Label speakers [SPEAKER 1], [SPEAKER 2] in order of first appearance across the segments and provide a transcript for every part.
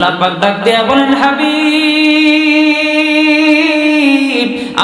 [SPEAKER 1] আল্লাহ পাক ডাক দিয়া বলেন হাবিব।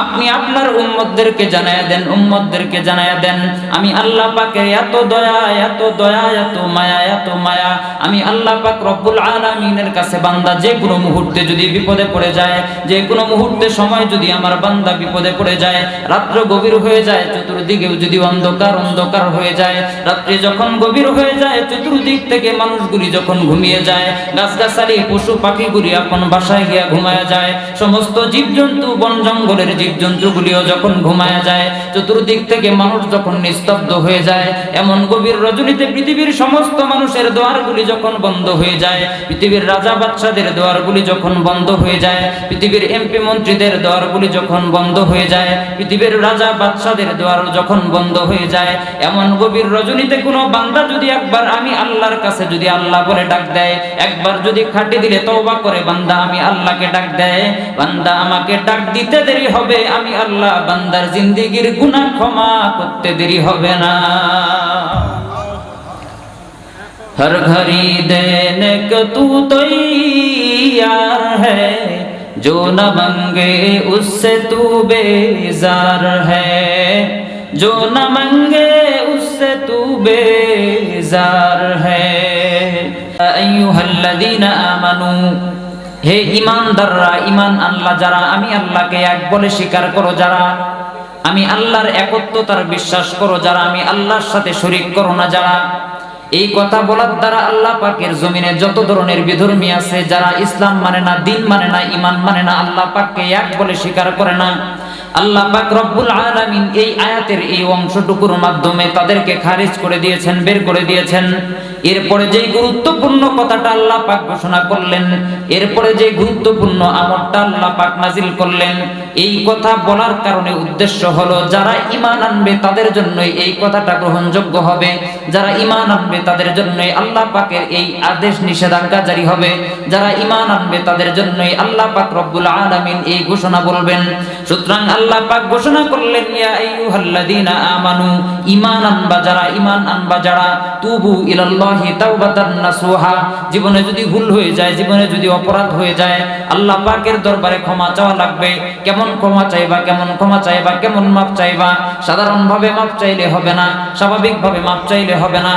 [SPEAKER 1] আপনি আপনার উম্মতদেরকে জানায়া দেন, উম্মতদেরকে জানায়া দেন। আমি আল্লাহ পাকের এত দয়া এত দয়া, এত মায়া এত মায়া। আমি আল্লাহ পাক রব্বুল আলামিনের কাছে বান্দা, যে কোনো মুহূর্তে যদি বিপদে পড়ে যায়, যে কোনো মুহূর্তে সময় যদি আমার বান্দা বিপদে পড়ে যায়, রাত্র গভীর হয়ে যায়, চতুর্দিকেও যদি অন্ধকার অন্ধকার হয়ে যায়। রাত্রি যখন গভীর হয়ে যায়, চতুর্দিক থেকে মানুষগুলি যখন ঘুমিয়ে যায়, গাছগাছালি, পশু পাখিগুলি আপন বাসায় গিয়া ঘুমায়া যায়, সমস্ত জীবজন্তু বন জঙ্গলের জীবজন্তুগুলিও যখন ঘুমায়া যায়, চতুর্দিক থেকে মানুষ যখন নিস্তব্ধ হয়ে যায়, এমন গভীর রজনীতে পৃথিবীর সমস্ত মানুষের দোয়ারগুলি যখন বন্ধ হয়ে যায়, পৃথিবীর রাজা বাদশাদের দোয়ারগুলি যখন বন্ধ হয়ে যায়, পৃথিবীর এমপি মন্ত্রীদের দোয়ারগুলি যখন বন্ধ হয়ে যায়, পৃথিবীর রাজা বাদশাদের দোয়ার যখন বন্ধ হয়ে যায়, এমন গভীর রজনীতে কোনো বান্দা যদি একবার আমি আল্লাহর কাছে যদি আল্লাহ বলে ডাক দেয়, একবার যদি খাটি দিলে তওবা করে, বান্দা আমি আল্লাহকে ডাক দেয়, বান্দা আমাকে ডাক দিতে দেরি হবে। হবে আমি আল্লাহ বান্দার জিন্দিগির গুণা ক্ষমা করতে দেরি হবে না। হর ঘড়ি দেনে তু তৈয়ার হ্যাঁ जो न मंगे उससे तू बेजार है जो न मंगे उससे तू बेजार है अयुहल्लदीन आमनू হে ইমানদাররা ইমান আল্লাহ যারা, আমি আল্লাহকে এক বলে স্বীকার করো যারা। আমি আল্লাহর একত্বতার বিশ্বাস করো যারা। আমি আল্লাহর সাথে শরিক করো না যারা। এই কথা বলার দ্বারা আল্লাহ পাকের জমিনে যত ধরনের বিধর্মী আছে, যারা ইসলাম মানে না, দিন মানে না ইমান মানে না, আল্লাহ পাককে এক বলে স্বীকার করে না। আল্লাহ পাক রব্বুল আলামিন এই আয়াতের এই অংশটুকুর মাধ্যমে তাদেরকে খারিজ করে দিয়েছেন, বের করে দিয়েছেন। এরপরে যে গুরুত্বপূর্ণ কথাটা আল্লাহ পাক ঘোষণা করলেন, এরপরে যে গুরুত্বপূর্ণ আমরটা আল্লাহ পাক নাজিল করলেন, এই কথা বলার কারণে উদ্দেশ্য হলো, যারা ইমান আনবে তাদের জন্যই এই কথাটা গ্রহণযোগ্য হবে। যারা ইমান আনবে তাদের জন্যই আল্লাহ পাকের এই আদেশ নিষেধাজ্ঞা জারি হবে। যারা ঈমান আনবে, তাদের জন্যই আল্লাহ পাক রব্বুল আলামিন এই ঘোষণা বলবেন। সুতরাং আল্লাহ পাক ঘোষণা করলেন, ইয়া আইয়ুহাল্লাযীনা আমানু, ঈমান আনবা যারা, ঈমান আনবা যারা, তুবু ইলাল্লাহি তাওবাতান নাসুহা। জীবনে যদি ভুল হয়ে যায়, জীবনে যদি অপরাধ হয়ে যায়, আল্লাহ পাকের দরবারে ক্ষমা চাওয়া লাগবে। কেমন ক্ষমা চাইবা, কেমন ক্ষমা চাইবা, কেমন মাপ চাইবা? সাধারণভাবে মাপ চাইলে হবে না, স্বাভাবিকভাবে মাপ চাইলে হবে না।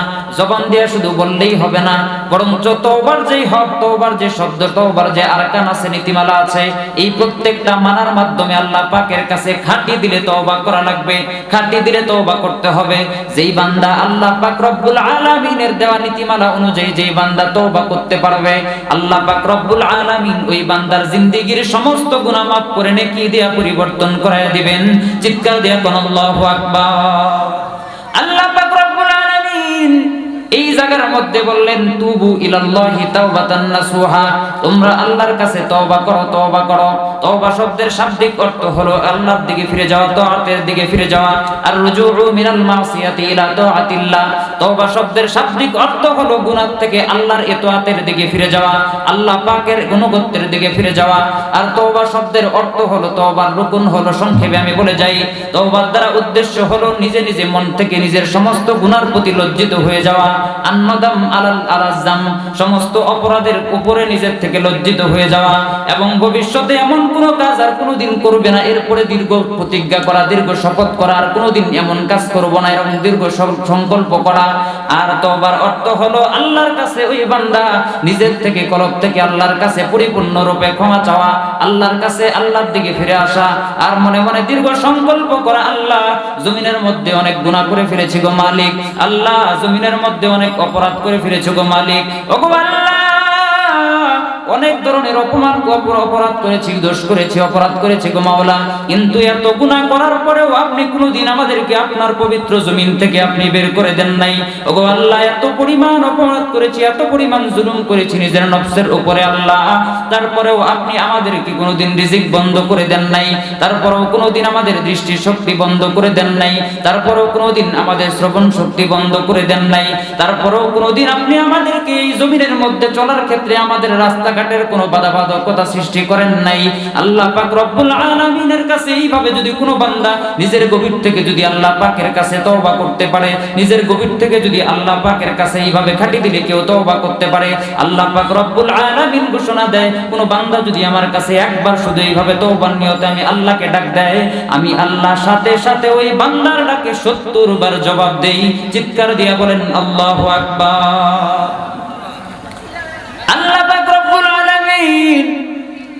[SPEAKER 1] জবান দিয়ে শুধু বললেই হবে না, বরঞ্চ তওবার যেই হক, তওবার যে শব্দ, তওবার যে আরকান আছে, নীতিমালা আছে, এই প্রত্যেকটা মানার মাধ্যমে আল্লাহ পাকের কাছে খাঁটি দিলে তওবা করা লাগবে, খাঁটি দিলে তওবা করতে হবে। যেই বান্দা আল্লাহ পাক রব্বুল আলামিনের দেওয়া নীতিমালা অনুযায়ী যেই বান্দা তওবা করতে পারবে, আল্লাহ পাক রব্বুল আলামিন ওই বান্দার জিন্দেগীর সমস্ত গুনাহ মাফ করে নেকি দিয়া পরিবর্তন করায় দিবেন। চিৎকার দিয়া কোন আল্লাহু আকবার। আল্লাহ জায়গার মধ্যে বললেন, তুবু ইলাল্লাহি তাওবাতান নাসুহা। তোমরা আল্লাহর কাছে তওবা করো তওবা করো। তওবা শব্দের শাব্দিক অর্থ হলো আল্লাহর দিকে ফিরে যাওয়া তাআতের দিকে ফিরে যাওয়া। আর রুজুউ মিনাল মাসিয়াতি ইলা তাআতিল্লাহ তওবা শব্দের শাব্দিক অর্থ হলো গুনাহ থেকে আল্লাহর ইতাআতের দিকে ফিরে যাওয়া, আল্লাহ পাকের গুণগত্যের দিকে ফিরে যাওয়া। আর তওবা শব্দের অর্থ হলো, তওবার রুকুন হলো সংক্ষেপে আমি বলে যাই, তওবার দ্বারা উদ্দেশ্য হলো নিজে নিজে মন থেকে নিজের সমস্ত গুনার প্রতি লজ্জিত হয়ে যাওয়া। আন্নদাম আলাল সমস্ত অপরাধের উপরে নিজের থেকে লজ্জিত হয়ে যাওয়া এবং ভবিষ্যতে এমন কোনো কাজ আর কোনোদিন করবে না। এরপরে দীর্ঘ প্রতিজ্ঞা করা, দীর্ঘ শপথ করা, আর কোনোদিন এমন কাজ করব না এরকম দীর্ঘ সংকল্প করা। আর তওবার অর্থ হলো আল্লাহর কাছে ওই বান্দা নিজের থেকে কলব থেকে আল্লাহর কাছে পরিপূর্ণ রূপে ক্ষমা চাওয়া, আল্লাহর কাছে আল্লাহর দিকে ফিরে আসা। আর মনে মনে দীর্ঘ সংকল্প করা, আল্লাহ জমিনের মধ্যে অনেক গুণা করে ফেলেছি গো মালিক, আল্লাহ জমিনের মধ্যে অনেক অপরাধ করে ফিরেছ গো মালিক। ওগো আল্লাহ! অনেক ধরনের অপমান অপর- অপরাধ করেছি, দোষ করেছি, অপরাধ করেছি গো মাওলা। কিন্তু এত গুনাহ করার পরেও আপনি কোনোদিন আমাদেরকে আপনার পবিত্র জমিন থেকে আপনি বের করে দেন নাই। ওগো আল্লাহ, এত পরিমাণ অপরাধ করেছি, এত পরিমাণ জুলুম করেছি নিজের নফসের উপরে আল্লাহ। তারপরেও আপনি আমাদেরকে কোনোদিন রিজিক বন্ধ করে দেন নাই। তারপরেও কোনোদিন আমাদের দৃষ্টি শক্তি বন্ধ করে দেন নাই। তারপরেও কোনোদিন আমাদের শ্রবণ শক্তি বন্ধ করে দেন নাই। তারপরেও কোনোদিন আপনি আমাদেরকে এই জমিনের মধ্যে চলার ক্ষেত্রে আমাদের রাস্তাঘাটের কোনো বাধা বাধাবাধকতা সৃষ্টি করেন নাই। আল্লাহ পাক রব্বুল আলামিনের কাছে এইভাবে যদি কোনো বান্দা নিজের গভীর থেকে যদি আল্লাহ পাকের কাছে তওবা করতে পারে, নিজের গভীর থেকে যদি আল্লাহ পাকের কাছে এইভাবে খাটি দিলে কেউ তওবা করতে পারে, আল্লাহ পাক রব্বুল আলামিন ঘোষণা দেয়, কোনো বান্দা যদি আমার কাছে একবার শুধু এইভাবে তওবার নিয়তে আমি আল্লাহকে ডাক দেয়, আমি আল্লাহ সাথে সাথে ওই বান্দার ডাকে সত্তর বার জবাব দেই, চিৎকার দিয়া বলেন, আল্লাহু আকবার।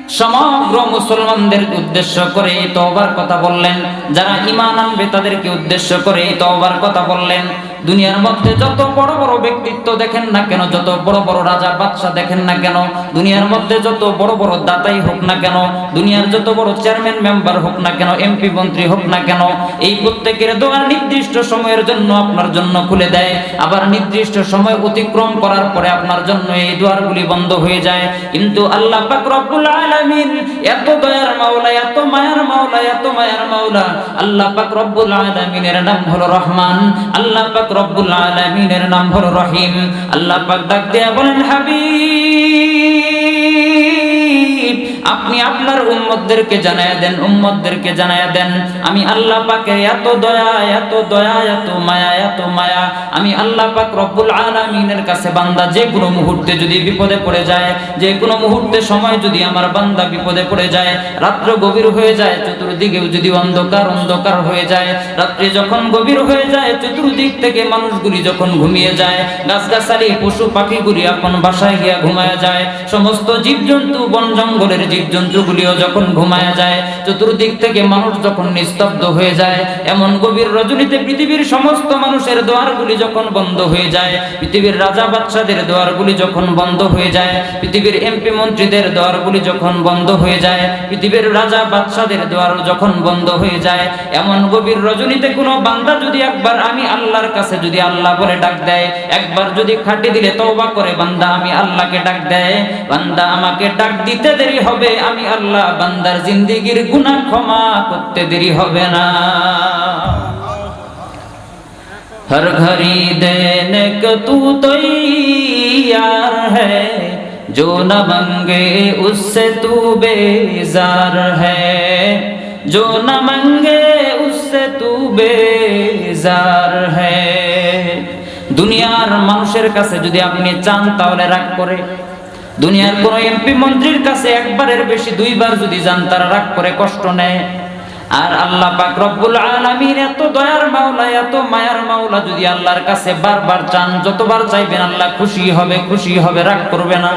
[SPEAKER 1] সমগ্র মুসলমানদের উদ্দেশ্য করে এই তওবার কথা বললেন। যারা ইমান আনবে তাদেরকে উদ্দেশ্য করে এই তওবার কথা বললেন। দুনিয়ার মধ্যে যত বড় বড় ব্যক্তিত্ব দেখেন না কেন, যত বড় বড় রাজা বাদশা দেখেন না কেন, দুনিয়ার মধ্যে যত বড় বড় দাতাই হোক না কেন, দুনিয়ার যত বড় চেয়ারম্যান, মেম্বার হোক না কেন, এমপি, মন্ত্রী হোক না কেন, এই প্রত্যেকের দোয়া নির্দিষ্ট সময়ের জন্য আপনার জন্য খুলে দেয়। আবার নির্দিষ্ট সময় অতিক্রম করার পরে আপনার জন্য এই দুয়ারগুলি বন্ধ হয়ে যায়। কিন্তু আল্লাহ পাক রব্বুল আলামিন এত দয়ার মাওলা, এত মায়ার মাওলা, এত মায়ার মাওলা, আল্লাহ পাক রব্বুল আলামিনের নাম হলো রহমান। আল্লাহ পাক রব্বুল আলামিনের নাম হলো রহিম। আল্লাহ পাক ডাক দেয়া বলেন হাবিব আপনি আপনার উম্মতদেরকে জানায়া দেন, উম্মতদেরকে জানায়া দেন। আমি আল্লাহ পাকের এত দয়া এত দয়া, এত মায়া এত মায়া। আমি আল্লাহ পাক রব্বুল আলামিনের কাছে বান্দা, যে কোনো মুহূর্তে যদি বিপদে পড়ে যায়, যে কোনো মুহূর্তে সময় যদি আমার বান্দা বিপদে পড়ে যায়, রাত্র গভীর হয়ে যায়, চতুর্দিকেও যদি অন্ধকার অন্ধকার হয়ে যায়। রাত্রি যখন গভীর হয়ে যায়, চতুর্দিক থেকে মানুষগুলি যখন ঘুমিয়ে যায়, গাছগাছালি, পশু পাখিগুলি আপন বাসায় গিয়া ঘুমায়া যায়, সমস্ত জীবজন্তু বন জঙ্গলের জীবজন্তুগুলিও যখন ঘুমায়া যায়, চতুর্দিক থেকে মানুষ যখন নিস্তব্ধ হয়ে যায়, এমন গভীর রজনীতে পৃথিবীর সমস্ত মানুষের দোয়ারগুলি যখন বন্ধ হয়ে যায়, পৃথিবীর রাজা বাদশাদের দোয়ারগুলি যখন বন্ধ হয়ে যায়, পৃথিবীর এমপি মন্ত্রীদের দোয়ারগুলি যখন বন্ধ হয়ে যায়, পৃথিবীর রাজা বাদশাদের দোয়ার যখন বন্ধ হয়ে যায়, এমন গভীর রজনীতে কোনো বান্দা যদি একবার আমি আল্লাহর কাছে যদি আল্লাহ বলে ডাক দেয়, একবার যদি খাটি দিলে তওবা করে, বান্দা আমি আল্লাহকে ডাক দেয়, বান্দা আমাকে ডাক দিতে দেরি হবে আমি আল্লাহ বান্দার জিন্দিগির গুনাহ ক্ষমা করতে দেরি হবে না हर घड़ी देने को तू तैयार है जो न मंगे उससे तू बेजार है जो न मंगे उससे तू बेजार है দুনিয়ার মানুষের কাছে যদি আপনি চান তাহলে রাগ করে দুনিয়ার কোন এমপি মন্ত্রীর কাছে একবারের বেশি দুইবার যদি যান, তারা রাগ করে কষ্ট নেয়। আর আল্লাহ পাক রব্বুল আলামিন এত দয়ার মাওলা, এত মায়ার মাওলা, যদি আল্লাহর কাছে বারবার চান, যতবার চাইবেন আল্লাহ খুশি হবে খুশি হবে, রাগ করবে না।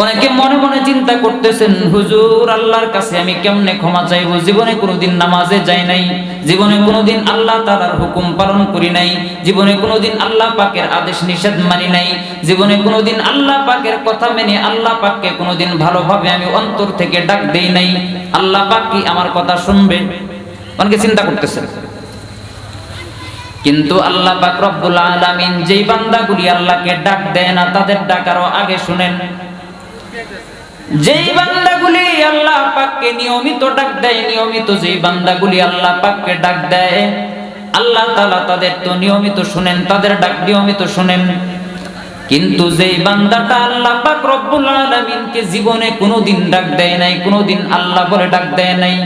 [SPEAKER 1] অনেকে মনে মনে চিন্তা করতেছেন, হুজুর, আল্লাহর কাছে আমি কেমনে ক্ষমা চাইব? জীবনে কোনোদিন নামাজে যাই নাই, জীবনে কোনোদিন আল্লাহ তাআলার হুকুম পালন করি নাই, জীবনে কোনোদিন আল্লাহ পাকের আদেশ নিষেধ মানি নাই, জীবনে কোনোদিন আল্লাহ পাকের কথা মেনে আল্লাহ পাককে কোনোদিন ভালোভাবে আমি অন্তর থেকে ডাক দেই নাই। আল্লাহ পাক কি আমার কথা শুনবে? অনেকে চিন্তা করতেছেন। কিন্তু আল্লাহ পাক রব্বুল আলামিন যেই বান্দাগুলি আল্লাহকে ডাক দেয় না, তাদের ডাক আরও আগে শুনেন। যেই বান্দাগুলি আল্লাহ পাককে নিয়মিত ডাক দেয়, নিয়মিত যেই বান্দাগুলি আল্লাহ পাককে ডাক দেয়, আল্লাহ তাআলা তাদের তো নিয়মিত শুনেন, তাদের ডাক নিয়মিত শুনেন। কিন্তু যেই বান্দাটা আল্লাহ পাক রব্বুল আলামিনকে জীবনে কোনোদিন ডাক দেয় নাই, কোনোদিন আল্লাহ বলে ডাক দেয় নাই।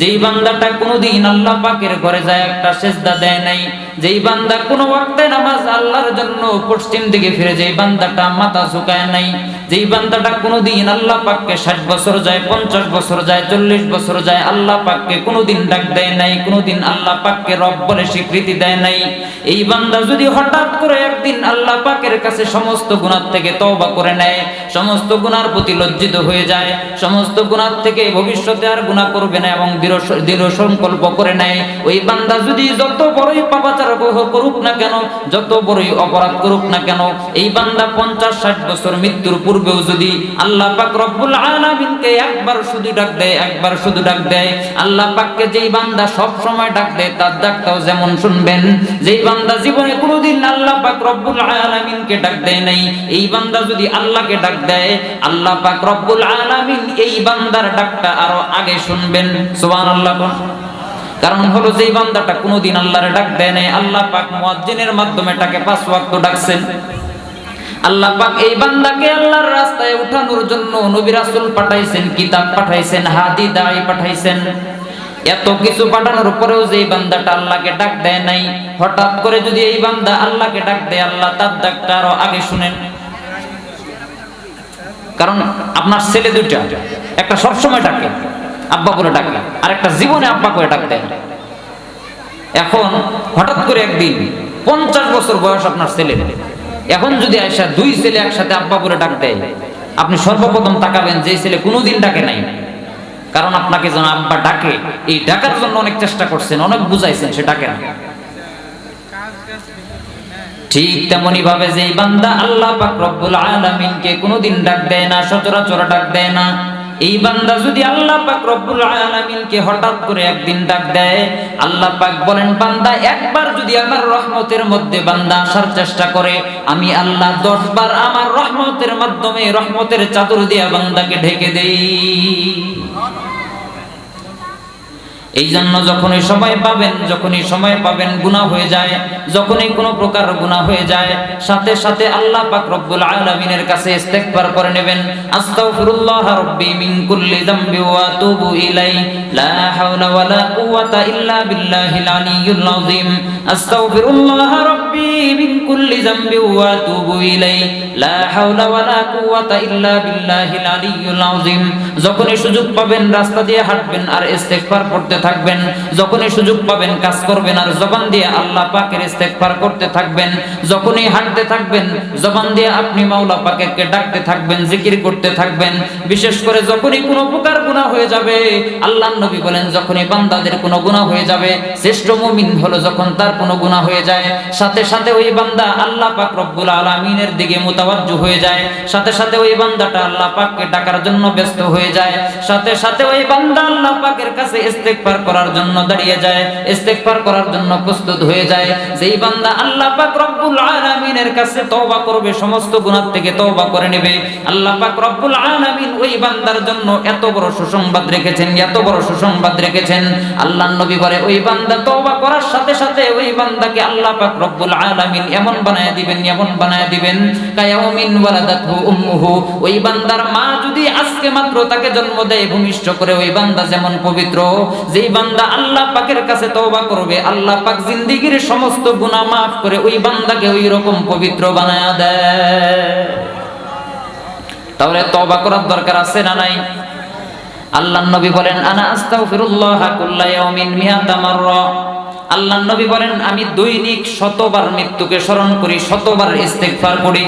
[SPEAKER 1] যেই বান্দাটা কোনোদিন আল্লাহ পাকের ঘরে যায়, একটা সেজদা দেয় নাই। যেই বান্দা কোনো ওয়াক্তে নামাজ আল্লাহর জন্য পশ্চিম দিকে ফিরে, যেই বান্দাটা মাথা ঝুঁকায় নাই। যেই বান্দাটা কোনোদিন আল্লাহ পাককে ষাট বছর যায়, পঞ্চাশ বছর যায়, চল্লিশ বছর যায়, আল্লাহ পাককে কোনোদিন ডাক দেয় নাই, কোনোদিন আল্লাহ পাককে রব বলে স্বীকৃতি দেয় নাই। এই বান্দা যদি হঠাৎ করে একদিন আল্লাহ পাকের কাছে সমস্ত গুণার থেকে তওবা করে নেয়, সমস্ত গুনার প্রতি লজ্জিত হয়ে যায়, সমস্ত গুনার থেকে ভবিষ্যতে আর গুনাহ করবে না এবং দৃঢ় সংকল্প করে নেয়, ওই বান্দা যদি যত বড়ই পাপাচার করুক না কেন, যত বড়ই অপরাধ করুক না কেন, এই বান্দা পঞ্চাশ ষাট বছর মৃত্যুর পূর্বেও যদি আল্লাহ পাক রব্বুল আলামিনকে একবার শুধু ডাক দেয়, একবার শুধু ডাক দেয়, আল্লাহ পাককে যেই বান্দা সব সময় ডাক দেয়, তার ডাকটাও যেমন শুনবেন। যেই বান্দা জীবনে কোনোদিন আল্লাহ পাক রব্বুল আলামিনকে ডাক দেয় নাই, এই বান্দা যদি আল্লাহকে ডাক দেয়, আল্লাহ পাক রব্বুল আলামিন এই বান্দার ডাকটা আরও আগে শুনবেন। সুবহানাল্লাহ কারণ হলো যেই বান্দাটা কোনোদিন আল্লাহরে ডাক দেয় নাই, আল্লাহ পাক মুয়াজ্জিনের মাধ্যমে তাকে পাঁচ ওয়াক্ত ডাকছেন। আল্লাহ পাক এই বান্দাকে আল্লাহর রাস্তায় উঠানোর জন্য নবী রাসূল পাঠাইছেন, কিতাব পাঠাইছেন, হাদি দাই পাঠাইছেন। এত কিছু পাঠানোর পরেও যে বান্দাটা আল্লাহকে ডাক দেয় নাই, হঠাৎ করে যদি এই বান্দা আল্লাহকে ডাক দেয়, আল্লাহ তার ডাকটা আরও আগে শুনেন। কারণ আপনার ছেলে দুইটা, একটা সবসময় ডাকে, আব্বা করে ডাকে আর একটা জীবনে আব্বা করে ডাক দেয়। এখন হঠাৎ করে একদিন পঞ্চাশ বছর বয়স আপনার ছেলে। এখন যদি আয়সা দুই ছেলে একসাথে আব্বা বলে ডাক দেয়, আপনি সর্বপ্রথম তাকাবেন যে ছেলে কোনোদিন ডাকে নাই। কারণ আপনাকে যেন আব্বা ডাকে, এই ডাকার জন্য অনেক চেষ্টা করছেন, অনেক বুঝাইছেন সে ডাকে না। ঠিক তেমনি ভাবে যে বান্দা আল্লাহ পাক রব্বুল আলামিনকে কোনোদিন ডাক দেয় না, সচরাচর ডাক দেয় না। এই বান্দা যদি আল্লাহ পাক রব্বুল আলামিনকে হঠাৎ করে একদিন ডাক দেয়, আল্লাহ পাক বলেন, বান্দা, একবার যদি আমার রহমতের মধ্যে বান্দা আসার চেষ্টা করে, আমি আল্লাহ দশ বার আমার রহমতের মাধ্যমে রহমতের চাদর দিয়া বান্দাকে ঢেকে দেই। এই জন্য যখনই সময় পাবেন, যখনই সময় পাবেন, গুনাহ হয়ে যায়। যখনই কোনো প্রকার গুনাহ হয়ে যায়, সাথে সাথে আল্লাহ পাক রব্বুল আলামিনের কাছে ইস্তেগফার করে নেবেন। আস্তাগফিরুল্লাহ রাব্বি মিন কুল্লি যামবি ওয়া আতুবু ইলাই লা হাওলা ওয়ালা কুওয়াতা ইল্লা বিল্লাহিল আলিয়্যুল আযীম। আস্তাগফিরুল্লাহ রাব্বি মিন কুল্লি যামবি ওয়া আতুবু ইলাই লা হাওলা ওয়ালা কুওয়াতা ইল্লা বিল্লাহিল আলিয়্যুল আযীম। যখনই সুযোগ পাবেন, রাস্তা দিয়ে হাঁটবেন আর ইস্তেগফার পড়তে থাকবেন, যখনই সুযোগ পাবেন কাজ করবেন, আর জবান দিয়ে আল্লাহ পাকের ইস্তেগফার করতে থাকবেন, যখনই হাঁটতে থাকবেন, জবান দিয়ে আপনি মাওলা পাকেরকে ডাকতে থাকবেন, জিকির করতে থাকবেন, বিশেষ করে যখনই কোনো প্রকার গুনাহ হয়ে যাবে আল্লাহ নবী বলেন, যখনই বান্দাদের কোনো গুনাহ হয়ে যাবে, শ্রেষ্ঠ মুমিন হলো যখন তার কোনো গুনাহ হয়ে যায়, সাথে সাথে ওই বান্দা আল্লাহ পাক রব্বুল আলামিনের দিকে মুতাওয়াজ্জু হয়ে যায়, সাথে সাথে ওই বান্দাটা আল্লাহ পাককে ডাকার জন্য ব্যস্ত হয়ে যায়, সাথে সাথে ওই বান্দা আল্লাহ পাকের কাছে ইস্তেগফার করার জন্য দাঁড়িয়ে যায়, ইস্তেগফার করার জন্য প্রস্তুত হয়ে যায়। যেই বান্দা আল্লাহ পাক রব্বুল আলামিনের কাছে তওবা করবে, সমস্ত গুনাহ থেকে তওবা করে নেবে। আল্লাহ পাক রব্বুল আলামিন ওই বান্দার জন্য এত বড় সুসংবাদ রেখেছেন, এত বড় সুসংবাদ রেখেছেন। আল্লাহর নবী বলে, ওই বান্দা তওবা করার সাথে সাথে ওই বান্দাকে আল্লাহ পাক রব্বুল আলামিন এমন বানায় দিবেন, এমন বানায় দিবেন। কায়াউমিন ওয়ালাদাতহু উম্মুহু। ওই বান্দার মা যদি আজকে মাত্র তাকে জন্ম দেয়, ভূমিষ্ঠ করে ওই বান্দা যেমন পবিত্র যেই বান্দা আল্লাহ পাকের কাছে তওবা করবে, আল্লাহ পাক জিন্দেগীর সমস্ত গুনাহ মাফ করে ওই বান্দাকে ওই রকম পবিত্র বানায়া দেয়। তাহলে তওবা করার দরকার আছে না নাই? আল্লাহ নবী বলেন, আনা আস্তাগফিরুল্লাহ কুল্লা ইয়াউমিন মিয়াতা মাররা। আল্লাহ নবী বলেন, আমি দৈনিক শতবার মৃত্যুকে স্মরণ করি, শতবার ইস্তেগফার করি।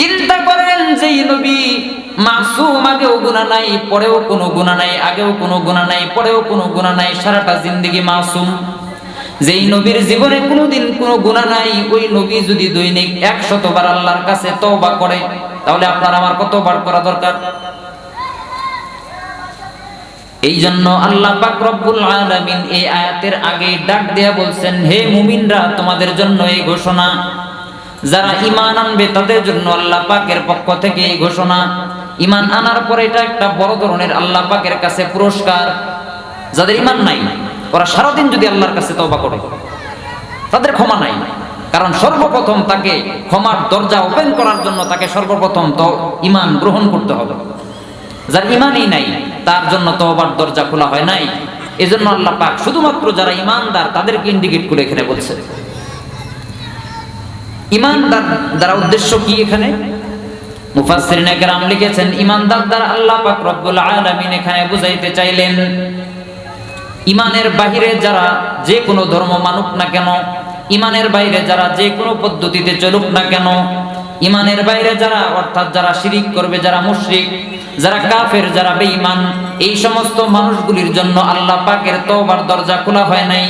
[SPEAKER 1] চিন্তা করেন যে নবী মাসুম আগেও গুনাহ নাই, পরেও কোনো গুণা নাই, আগেও কোনো গুনাহ নাই, পরেও কোনো গুনাহ নাই, সারাটা জিন্দগি মাসুম। যেই নবীর জীবনে কোনোদিন কোনো গুনাহ নাই, ওই নবী যদি দৈনিক একশতবার আল্লাহর কাছে তওবা করে, তাহলে আপনার আমার কতবার করা দরকার? এই জন্য আল্লাহ পাক রব্বুল আলামিন এই আয়াতের আগে ডাক দেয়া বলছেন, হে মুমিনরা, তোমাদের জন্য এই ঘোষণা। যারা ইমান আনবে, তাদের জন্য আল্লাহ পাকের পক্ষ থেকে এই ঘোষণা। ঈমান আনার পরে এটা একটা বড় ধরনের আল্লাহ পাকের কাছে পুরস্কার। যাদের ইমান নাই, ওরা সারাদিন যদি আল্লাহর কাছে তওবা করে, তাদের ক্ষমা নাই। কারণ সর্বপ্রথম তাকে ক্ষমার দরজা ওপেন করার জন্য তাকে সর্বপ্রথম তো ইমান গ্রহণ করতে হবে। যার ইমানই নাই, তার জন্য তওবার দরজা খোলা হয় নাই। এজন্য আল্লাহ পাক শুধুমাত্র যারা ইমানদার, তাদেরকে ইন্ডিকেট করে এখানে বলছে। ইমানদার দ্বারা উদ্দেশ্য কি এখানে? মুফাসসিরিনে কেরাম লিখেছেন, ইমানদার আল্লাহ পাক রব্বুল আলামিন এখানে বুঝাইতে চাইলেন, ইমানের বাহিরে যারা যে কোনো ধর্ম মানুক না কেন, ইমানের বাইরে যারা যে কোনো পদ্ধতিতে চলুক না কেন, ইমানের বাইরে যারা, অর্থাৎ যারা শিরিক করবে, যারা মুশরিক, যারা কাফের, যারা বেঈমান, এই সমস্ত মানুষগুলির জন্য আল্লাহ পাকের তওবার দরজা খোলা হয় নাই।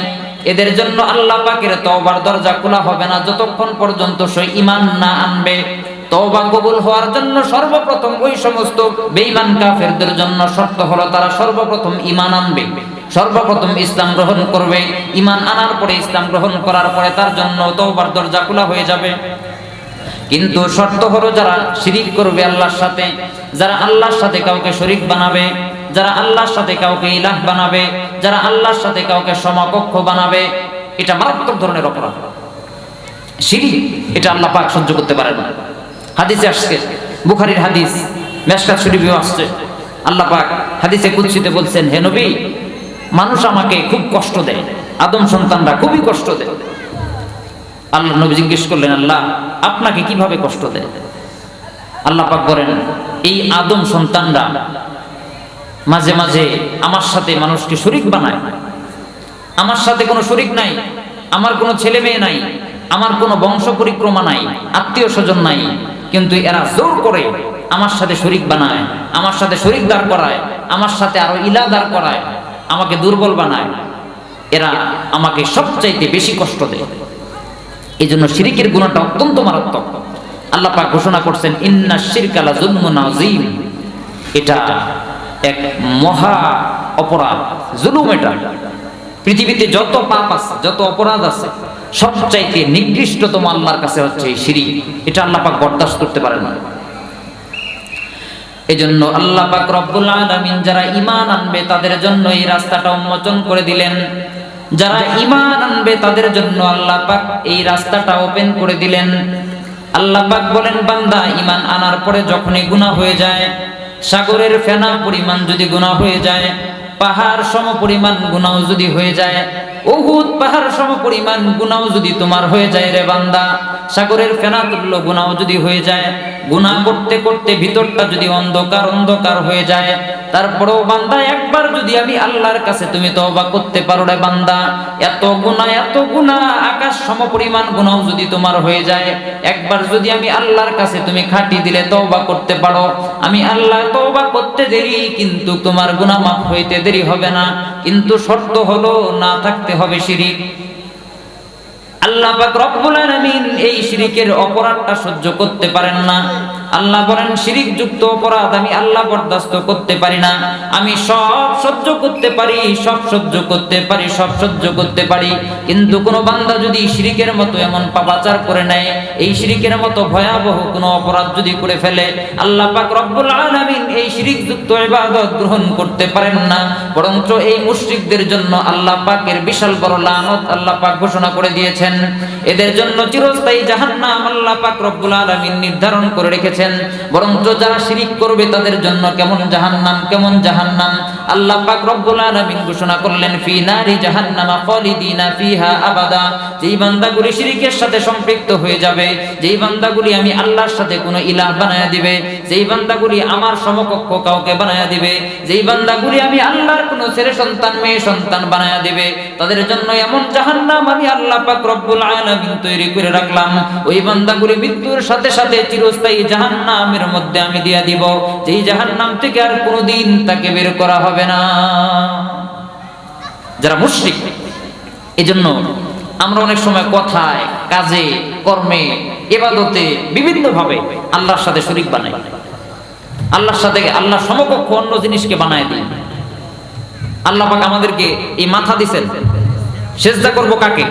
[SPEAKER 1] এদের জন্য আল্লাহ পাকের তওবার দরজা খোলা হবে না যতক্ষণ পর্যন্ত সে ঈমান না আনবে। তওবা কবুল হওয়ার জন্য সর্বপ্রথম ওই সমস্ত বেঈমান কাফেরদের জন্য শর্ত হলো তারা সর্বপ্রথম ঈমান আনবে। সর্বপ্রথম ইসলাম গ্রহণ করবে। ঈমান আনার পরে ইসলাম গ্রহণ করার পরে তার জন্য তওবার দরজা খোলা হয়ে যাবে। কিন্তু শর্ত হলো যারা শিরিক করবে আল্লাহর সাথে, যারা আল্লাহর সাথে কাউকে শরিক বানাবে, যারা আল্লাহর সাথে কাউকে ইলাহ বানাবে, যারা আল্লাহর সাথে কাউকে সমকক্ষ বানাবে, এটা মারাত্মক ধরনের অপরাধ। শিরিক, এটা আল্লাহ পাক সহ্য করতে পারে না। হাদিসে আসছে, বুখারির হাদিস, মেশকাত শরীফেও আসছে। আল্লাহ পাক হাদিসে কুৎসিতে বলছেন, হে নবী, মানুষ আমাকে খুব কষ্ট দেয়, আদম সন্তানরা খুবই কষ্ট দেয়। আল্লাহ নবী জিজ্ঞেস করলেন, আল্লাহ, আপনাকে কীভাবে কষ্ট দেয়? আল্লাহ পাক বলেন, এই আদম সন্তানরা মাঝে মাঝে আমার সাথে মানুষকে শরিক বানায়। আমার সাথে কোনো শরিক নাই, আমার কোনো ছেলে মেয়ে নাই, আমার কোনো বংশ পরিক্রমা নাই, আত্মীয় স্বজন নাই কিন্তু এরা জোর করে আমার সাথে শরিক বানায়, আমার সাথে শরিক দাঁড় করায়, আমার সাথে আরও ইলা দাঁড় করায়, আমাকে দুর্বল বানায়। এরা আমাকে সবচাইতে বেশি কষ্ট দেয়। এই জন্য শিরিকের গুণটা অত্যন্ত মারাত্মক। আল্লাহ পাক ঘোষণা করছেন, ইন্না শিরকালা জুলমুন আযীম। এটা এক মহা অপরাধ, জুলুম এটা। পৃথিবীতে যত পাপ আছে, যত অপরাধ আছে সবচাইতে নিকৃষ্টতম আল্লাহর কাছে হচ্ছে এই শিরিক এটা আল্লাহ পাক বরদাস্ত করতে পারে না। এজন্য আল্লাহ পাক রব্বুল আলামিন যারা ঈমান আনবে, তাদের জন্য এই রাস্তাটা উন্মোচন করে দিলেন। যারা ঈমান আনবে, তাদের জন্য আল্লাহ পাক এই রাস্তাটা ওপেন করে দিলেন। আল্লাহ পাক বলেন, বান্দা, ঈমান আনার পরে যখনই গুনাহ হয়ে যায়, সাগরের ফেনা পরিমাণ যদি গুনাহ হয়ে যায় পাহাড় সম পরিমাণ গুনাহ যদি হয়ে যায় ওহুদ পাহাড় সম পরিমাণ গুনাহ যদি তোমার হয়ে যায় রে বান্দা, সাগরের ফেনা তুল্য গুনাহ যদি হয়ে যায় গুনাহ করতে করতে ভিতরটা যদি অন্ধকার অন্ধকার হয়ে যায়, তারপরেও বান্দা একবার যদি আমি আল্লাহর কাছে তুমি তওবা করতে পারো রে বান্দা, এত গুনাহ এত গুনাহ, আকাশ সম পরিমাণ গুনাহ যদি তোমার হয়ে যায়, একবার যদি আমি আল্লাহর কাছে তুমি খাটি দিলে তওবা করতে পারো, আমি আল্লাহ তওবা করতে দেরি, কিন্তু তোমার গুনাহ মাফ হইতে দেরি হবে না, কিন্তু শর্ত হলো না থাকতে হবে শিরিক। আল্লাহ পাক রব্বুল আলামিন এই শিরিকের অপরাধটা সহ্য করতে পারেন না। আল্লাহ বলেন শিরিক যুক্ত অপরাধ আমি আল্লাহ বরদাস্ত করতে পারি না। আমি সব সহ্য করতে পারি, সব সহ্য করতে পারি, সব সহ্য করতে পারি। কিন্তু কোনো বান্দা যদি শিরিকের মতো এমন পাপাচার করে নেয়, এই শিরিকের মতো ভয়াবহ কোনো অপরাধ যদি করে ফেলে, আল্লাহ পাক রব্বুল আলামিন এই শিরিক যুক্ত ইবাদত গ্রহণ করতে পারেন না। বরঞ্চ এই মুশরিকদের জন্য আল্লাহ পাকের বিশাল বড় লানত আল্লাহ পাক ঘোষণা করে দিয়েছেন। এদের জন্য চিরস্থায়ী জাহান্নাম আল্লাহ পাক রব্বুল আলামিন নির্ধারণ করে রেখেছেন। বরঞ্চ যারা শিরিক করবে তাদের জন্য কেমন জাহান্নাম কেমন জাহান্নাম। আল্লাহ পাক রব্বুল আলামিন ঘোষণা করলেন, ফি নারি জাহান্নামা খালিদিনা ফিহা আবাদা। যেই বান্দাগুলি শিরিকের সাথে সম্পৃক্ত হয়ে যাবে, যেই বান্দাগুলি আমি আল্লাহর সাথে কোনো ইলাহ বানায়া দিবে, যেই বান্দাগুলি আমার সমকক্ষ কাউকে বানায়া দিবে, যেই বান্দাগুলি আমি আল্লাহর কোনো ছেলে সন্তান, মেয়ে সন্তান বানায়া দিবে, তাদের জন্য এমন জাহান্নাম আমি আল্লাহ পাক রব্বুল আলামিন তৈরি করে রাখলাম। ওই বান্দাগুলি মৃত্যুর সাথে সাথে চিরস্থায়ী জাহান্নামের মধ্যে আমি দিয়া দিব। যেই জাহান্নাম থেকে আর কোনোদিন তাকে বের করা হবে না। যারা মুশরিক, এজন্য আমরা অনেক সময় কথায়, কাজে, কর্মে, এবাদতে বিভিন্ন ভাবে আল্লাহর সাথে শরিক বানাই। আল্লাহর সাথে আল্লাহ সমকক্ষ অন্য জিনিসকে বানায় দিই। আল্লাহ পাক আমাদেরকে এই মাথা দিছেন। সেজদা করব কাকে?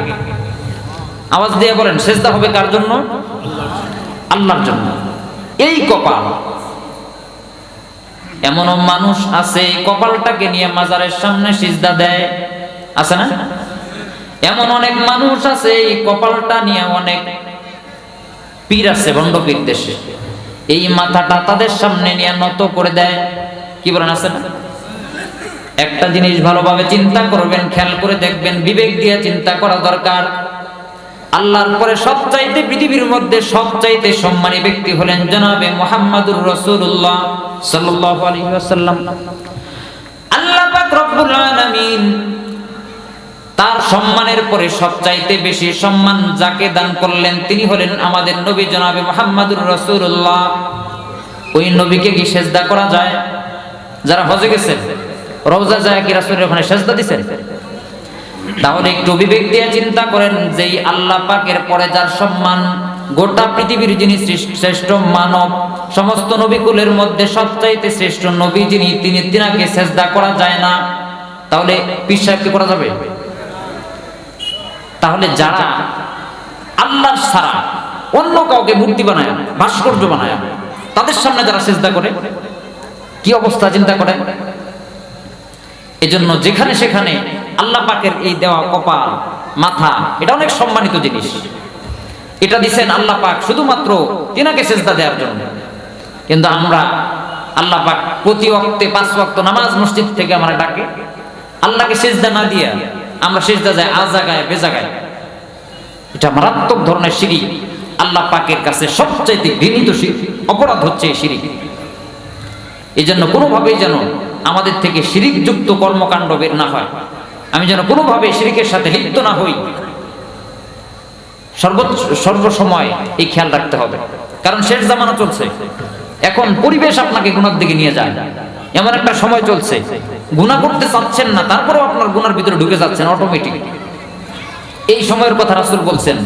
[SPEAKER 1] আওয়াজ দিয়ে বলেন, সেজদা হবে কার জন্য? আল্লাহর জন্য। এই কপাল এমনও মানুষ আছে, কপালটাকে নিয়ে মাজারের সামনে সিজদা দেয়। আছে না? এমন অনেক মানুষ আছে, এই কপালটা নিয়ে অনেক পীর আছে ভণ্ড পীর দেশে। এই মাথাটা তাদের সামনে নিয়ে নত করে দেয়। কি বলেন, আছে না? একটা জিনিস ভালোভাবে চিন্তা করবেন, খেয়াল করে দেখবেন, বিবেক দিয়ে চিন্তা করা দরকার। আল্লাহর পরে সবচাইতে পৃথিবীর মধ্যে সবচাইতে সম্মানী ব্যক্তি হলেন জনাবে মোহাম্মদুর রসুল্লাহ সাল্লাল্লাহু আলাইহি ওয়াসাল্লাম। আল্লাহ পাক রব্বুল আলামিন তার সম্মানের পরে সবচাইতে বেশি সম্মান যাকে দান করলেন তিনি হলেন আমাদের নবী জনাবে মোহাম্মদুর রসুল্লাহ ওই নবীকে কি সেজদা করা যায়? যারা হজে গেছেন রওজা যায় কি রাসূলের ওখানে সেজদা দিছেন? তাহলে একটু বিবেক দিয়ে চিন্তা করেন যে আল্লাহ পাকের পরে যার সম্মান, গোটা পৃথিবীর যিনি শ্রেষ্ঠ মানব, সমস্ত নবীকুলের মধ্যে সবচাইতে শ্রেষ্ঠ নবী যিনি, তিনি তিনাকে সেজদা করা যায় না। তাহলে পীর সাহেবকে করা যাবে? তাহলে যারা আল্লাহ ছাড়া অন্য কাউকে মূর্তি বানায়, ভাস্কর্য বানায়, তাদের সামনে যারা সেজদা করে, কি অবস্থা চিন্তা করে এজন্য যেখানে সেখানে আল্লাহ পাকের এই দেওয়া কপাল, মাথা, এটা অনেক সম্মানিত জিনিস। এটা দিচ্ছেন আল্লাহ পাক শুধুমাত্র তিনাকে সেজদা দেওয়ার জন্য। কিন্তু আমরা আল্লাহ পাক প্রতি ওয়াক্তে, পাঁচ ওয়াক্ত নামাজ মসজিদ থেকে আমরা ডাকে। আল্লাহকে সেজদা না দিয়া আমরা সেজদা জায়গায় বে জায়গায় এটা মারাত্মক ধরনের সিঁড়ি আল্লাহ পাকের কাছে সবচাইতে ঘৃণিত অপরাধ হচ্ছে এই সিঁড়ি এই জন্য কোনোভাবেই যেন আমাদের থেকে শিরিকযুক্ত কর্মকাণ্ড বের না হয়। আমি যেন কোনোভাবে শিরিকের সাথে লিপ্ত না হই। সর্বোচ্চ, সর্বসময় এই খেয়াল রাখতে হবে। কারণ শেষ জামানা চলছে। এখন পরিবেশ আপনাকে গুণার দিকে নিয়ে যায়। এমন একটা সময় চলছে। গুণা করতে চাচ্ছেন না, তারপরেও আপনার গুনার ভিতরে ঢুকে যাচ্ছেন অটোমেটিক এই সময়ের কথা রাসূল বলছেন,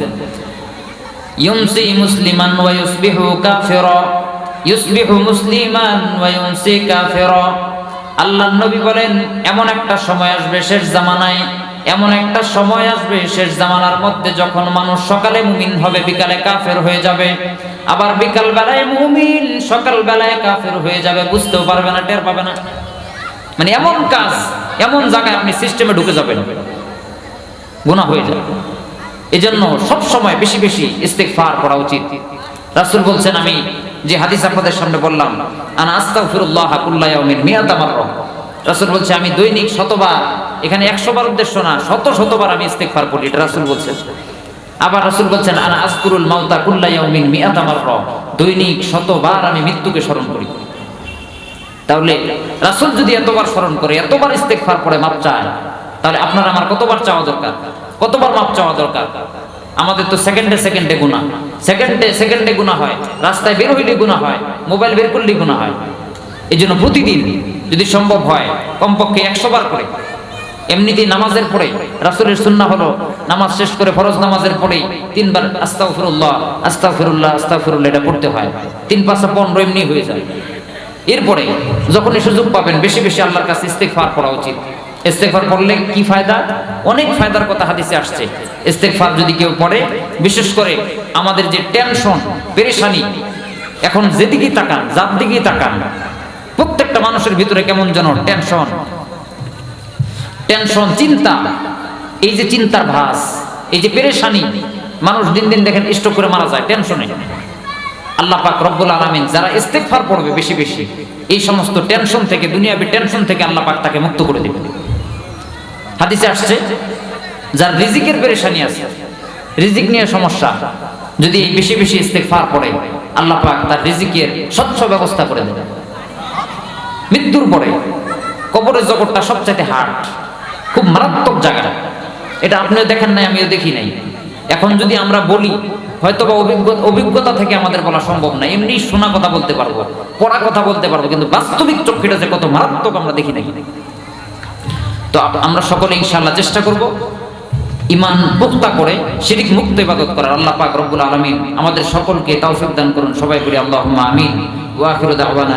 [SPEAKER 1] ইউমসি মুসলিমান ওয়া ইউসবিহু কাফিরা। ইউসবিহু মুসলিমান ওয়া কাফিরা। আল্লাহর নবী বলেন, এমন একটা সময় আসবে শেষ জামানায়, এমন একটা সময় আসবে শেষ জামানার মধ্যে যখন মানুষ সকালে মুমিন হবে, বিকালে কাফের হয়ে যাবে। আবার বিকাল বেলায় মুমিন সকাল বেলায় কাফের হয়ে যাবে, বুঝতেও পারবে না, টের পাবে না। মানে এমন কাজ, এমন জায়গায় আপনি সিস্টেমে ঢুকে যাবেন। গুনাহ হয়ে যাবে। এজন্য সব সময় বেশি বেশি ইস্তেগফার করা উচিত। রাসূল বলছেন, আমি যে হাদিস আপনাদের সামনে বললাম, আনা আস্তাগফিরুল্লাহ কুল্লা ইয়াউমিন মিয়াতা মাররা। রাসূল বলছে, আমি দৈনিক শতবার, এখানে 100 বার উদ্দেশ্য না, শত শতবার আমি ইস্তেগফার করি। এটা রাসূল বলছেন আবার রাসূল বলছেন, আনা আযকুরুল মাউতা কুল্লা ইয়াউমিন মিয়াতা মাররা। দৈনিক শতবার আমি মৃত্যুকে স্মরণ করি। তাহলে রাসূল যদি এতবার স্মরণ করে, এতবার ইস্তেগফার পড়ে মাপ চায়, তাহলে আপনার আমার কতবার চাওয়া দরকার? কতবার মাপ চাওয়া দরকার? আমাদের তো সেকেন্ডে সেকেন্ডে গুণা সেকেন্ডে সেকেন্ডে গুণা হয়। রাস্তায় বের হইলে গুণা হয়। মোবাইল বের করলে গুণা হয়। এই জন্য প্রতিদিন যদি সম্ভব হয়, কমপক্ষে একশো বার করে। এমনিতেই নামাজের পরে রাসুলের সুন্না হলো, নামাজ শেষ করে ফরজ নামাজের পরেই তিনবার আস্তাগফিরুল্লাহ আস্তাগফিরুল্লাহ আস্তাগফিরুল্লাহ এটা পড়তে হয়। তিন পাঁচটা পনেরো এমনি হয়ে যায়। এরপরে যখনই সুযোগ পাবেন, বেশি বেশি আল্লাহর কাছে ইস্তেগফার করা উচিত। ইস্তেগফার করলে কি ফায়দা? অনেক ফায়দার কথা হাদিসে আসছে। ইস্তেগফার যদি কেউ পড়ে বিশেষ করে আমাদের যে টেনশন পেরেশানি, এখন যেদিকেই তাকান, যার দিকেই তাকান, প্রত্যেকটা মানুষের ভিতরে কেমন যেন টেনশন টেনশন চিন্তা, এই যে চিন্তার ভাস, এই যে পেরেশানি, মানুষ দিন দিন দেখেন স্ট্রোক করে মারা যায় টেনশনে আল্লাহ পাক রব্বুল আলামিন যারা ইস্তেগফার পড়বে বেশি বেশি, এই সমস্ত টেনশন থেকে, দুনিয়াবি টেনশন থেকে আল্লাহ পাক তাকে মুক্ত করে দেবে হাদিসে আসছে, যার রিজিকের পেরেশানি আছে। রিজিক নিয়ে সমস্যা। যদি বেশি বেশি ইস্তেগফার পড়ে, আল্লাহ পাক তার রিজিকের স্বচ্ছ ব্যবস্থা করে দেবে মৃত্যুর পরে কবরের জগৎটা সবচাইতে হার্ড খুব মারাত্মক জায়গা। এটা আপনিও দেখেন নাই, আমিও দেখি নাই। এখন যদি আমরা বলি হয়তো বা অভিজ্ঞতা অভিজ্ঞতা থেকে আমাদের বলা সম্ভব না। এমনি শোনা কথা বলতে পারব, পড়া কথা বলতে পারব, কিন্তু বাস্তবিক চক্ষুটা যে কত মারাত্মক আমরা দেখি নাই। তো আমরা সকলে ইনশাল্লাহ চেষ্টা করব ইমান পোক্তা করে শিরিক মুক্ত ইবাদত করার। আল্লাহ পাক রব্বুল আলামিন আমাদের সকলকে তাও দান করুন। সবাই বলি আল্লাহুম্মা আমিন। ওয়া আখিরু দাওয়ানা